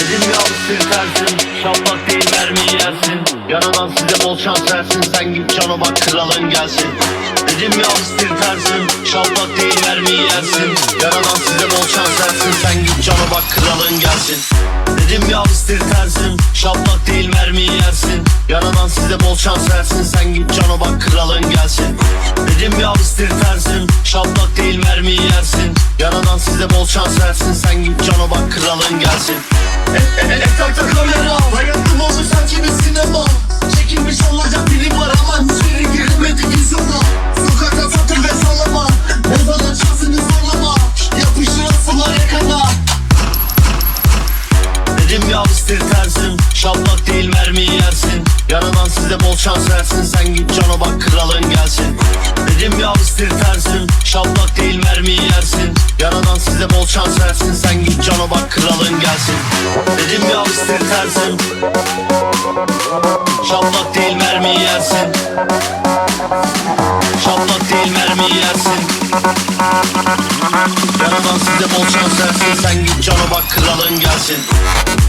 Dedim ya üstün tersin Şaplak değil mermi yersin. Yaradan size bol şans versin Sen git cana bak kralın gelsin. Dedim ya üstün tersin Şaplak değil mermi yersin. Yaradan size bol şans versin Sen git cana bak kralın gelsin. Dedim ya üstün tersin Şaplak değil mermi yersin. Yaradan size bol şans versin Sen git cana bak kralın gelsin. Dedim ya üstün tersin Şaplak değil mermi yersin. Yaradan size bol şans versin Sen git cana bak kralın gelsin Etrafta kamera Hayatım oldu sanki bir sinema Çekilmiş olacak biri var ama hiçbiri girilmedi vizyona Sokakta satır ve sallama Bozana şansını zorlama Yapışır asılar yakana Dedim ya üstün tersin Şaplak değil mermi yersin. Yaradan size bol şans versin Sen git cana bak kralın gelsin. Dedim ya üstün tersin Şaplak değil mermi yersin Size bol şans versin. Sen git cana bak kralın gelsin. Dedim ya üstün tersin Şaplak değil mermi yersin. Şaplak değil mermi yersin. Yaradan size bol şans versin. Sen git cana bak kralın gelsin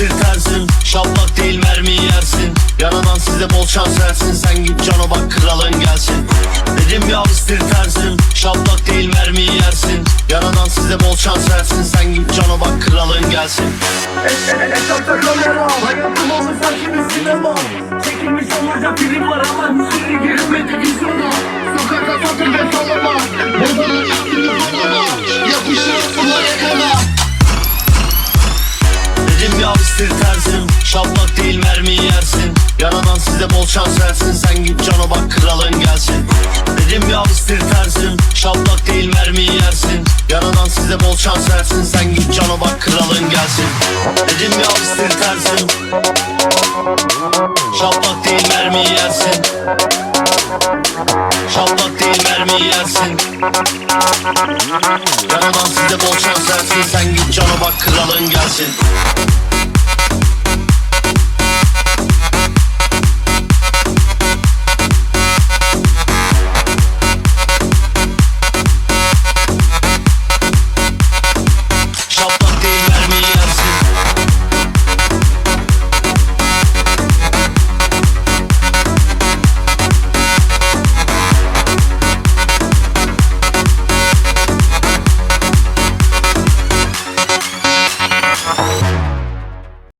İstir tersin Şaplak değil mermi yersin. Yaradan size bol şans versin Sen git cana bak kralın gelsin. Dedim ya istir tersin Şaplak değil mermi yersin. Yaradan size bol şans versin Sen git cana bak kralın gelsin. Etrafta kamera Hayatım oldu sanki bir sinema Çekilmiş olacak biri var ama hiçbiri girilmedi vizyona Dedim ya istir tersin Şaplak değil mermi yersin. Yaradan size bol şans versin Sen git cana bak kralın gelsin. Dedim ya istir tersin Şaplak değil mermi yersin. Yaradan size bol şans versin Sen git cana bak kralın gelsin. Dedim ya istir tersin Şaplak değil mermi yersin. Şaplak değil mermi yersin. Yaradan size bol şans versin Sen git cana bak kralın gelsin